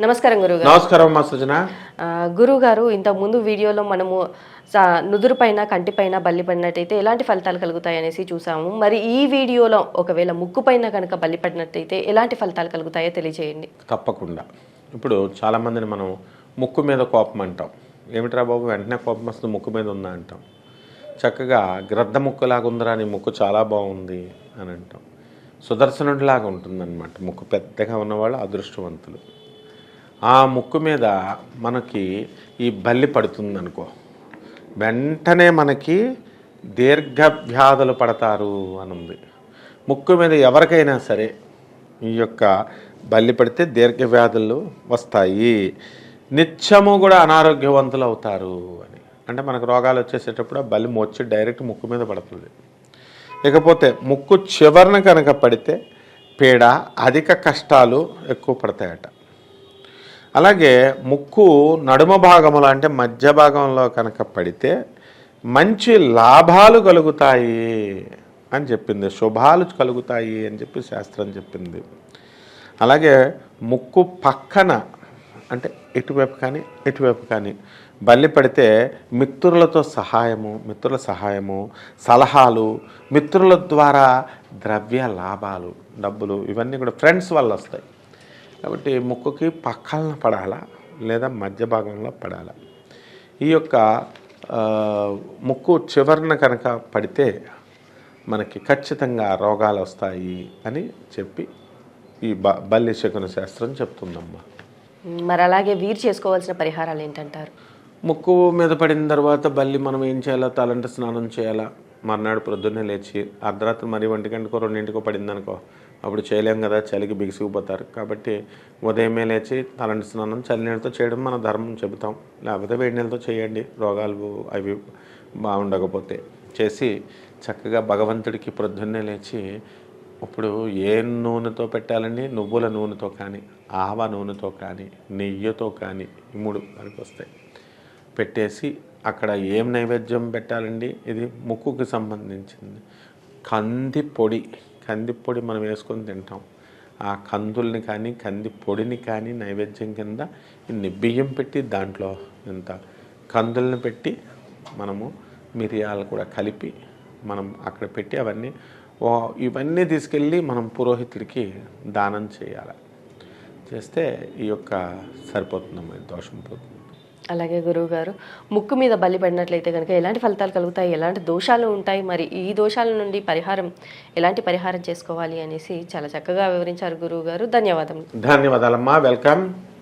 నమస్కారం గురుగారు నమస్కారం మా సృజన. గురువు గారు ఇంతకు ముందు వీడియోలో మనము స- నుదురు పైన కంటి పైన బల్లి పడినట్టయితే ఎలాంటి ఫలితాలు కలుగుతాయి అనేసి చూసాము. మరి ఈ వీడియోలో ఒకవేళ ముక్కు పైన కనుక బల్లి పడినట్టయితే ఎలాంటి ఫలితాలు కలుగుతాయో తెలియజేయండి తప్పకుండా. ఇప్పుడు చాలామందిని మనం ముక్కు మీద కోపం అంటాం. ఏమిట్రా బాబు వెంటనే కోపం వస్తుంది ముక్కు మీద ఉందా అంటాం. చక్కగా గ్రద్ద ముక్కులాగా ఉందిరా నీ ముక్కు చాలా బాగుంది అని అంటాం. సుదర్శనుడిలాగా ఉంటుందన్నమాట. ముక్కు పెద్దగా ఉన్నవాళ్ళు అదృష్టవంతులు. ఆ ముక్కు మీద మనకి ఈ బల్లి పడుతుంది అనుకో వెంటనే మనకి దీర్ఘ వ్యాధులు పడతారు అని ఉంది ముక్కు మీద ఎవరికైనా సరే ఈ యొక్క బల్లి పడితే దీర్ఘ వ్యాధులు వస్తాయి. నిత్యము కూడా అనారోగ్యవంతులు అవుతారు అని. అంటే మనకు రోగాలు వచ్చేసేటప్పుడు ఆ బల్లి మొచ్చి డైరెక్ట్ ముక్కు మీద పడుతుంది. ఇకపోతే ముక్కు చివరన కనుక పడితే పీడ అధిక కష్టాలు ఎక్కువ పడతాయట. అలాగే ముక్కు నడుమ భాగంలో అంటే మధ్య భాగంలో కనుక పడితే మంచి లాభాలు కలుగుతాయి అని చెప్పింది. శుభాలు కలుగుతాయి అని చెప్పి శాస్త్రం చెప్పింది. అలాగే ముక్కు పక్కన అంటే ఇటువైపు కానీ ఇటువైపు కానీ బల్లి పడితే మిత్రులతో సహాయము మిత్రుల సహాయము సలహాలు మిత్రుల ద్వారా ద్రవ్య లాభాలు డబ్బులు ఇవన్నీ కూడా ఫ్రెండ్స్ వల్ల వస్తాయి. కాబట్టి ముక్కుకి పక్కన పడాలా లేదా మధ్య భాగంలో పడాలా? ఈ యొక్క ముక్కు చివరన కనుక పడితే మనకి ఖచ్చితంగా రోగాలు వస్తాయి అని చెప్పి ఈ బ బల్లి శకున శాస్త్రం చెప్తుందమ్మా. మరి అలాగే వీరు చేసుకోవాల్సిన పరిహారాలు ఏంటంటారు? ముక్కు మీద పడిన తర్వాత బల్లి మనం ఏం చేయాలా? తలంట స్నానం చేయాలా? మర్నాడు ప్రొద్దున్నే లేచి అర్ధరాత్రి మరి ఒంటి గంటకో రెండింటికో పడింది అనుకో అప్పుడు చేయలేం కదా చలికి బిగిసిపోతారు కాబట్టి ఉదయమే లేచి తలంటి స్నానం చలి నీళ్ళతో చేయడం మన ధర్మం చెబుతాం. లేకపోతే వేడి నీళ్ళతో చేయండి. రోగాలు అవి బాగుండకపోతే చేసి చక్కగా భగవంతుడికి ప్రొద్దున్నే లేచి ఇప్పుడు ఏ నూనెతో పెట్టాలండి? నువ్వుల నూనెతో కానీ ఆవ నూనెతో కానీ నెయ్యితో కానీ ఈ మూడు దానికి వస్తాయి. పెట్టేసి అక్కడ ఏం నైవేద్యం పెట్టాలండి? ఇది ముక్కుకి సంబంధించింది. కంది పొడి. కంది పొడి మనం వేసుకొని తింటాం. ఆ కందుల్ని కానీ కంది పొడిని కానీ నైవేద్యం కింద ఇన్ని బియ్యం పెట్టి దాంట్లో ఇంత కందుల్ని పెట్టి మనము మిరియాలు కూడా కలిపి మనం అక్కడ పెట్టి అవన్నీ ఓ ఇవన్నీ తీసుకెళ్ళి మనం పురోహితుడికి దానం చేయాలి. చేస్తే ఈ యొక్క సరిపోతుందమ్మా దోషం పోతుంది. అలాగే గురువు గారు ముక్కు మీద బలి పడినట్లయితే కనుక ఎలాంటి ఫలితాలు కలుగుతాయి? ఎలాంటి దోషాలు ఉంటాయి? మరి ఈ దోషాల నుండి పరిహారం ఎలాంటి పరిహారం చేసుకోవాలి? అనేసి చాలా చక్కగా వివరించారు గురువు గారు ధన్యవాదములు. ధన్యవాదాలమ్మా. వెల్కమ్.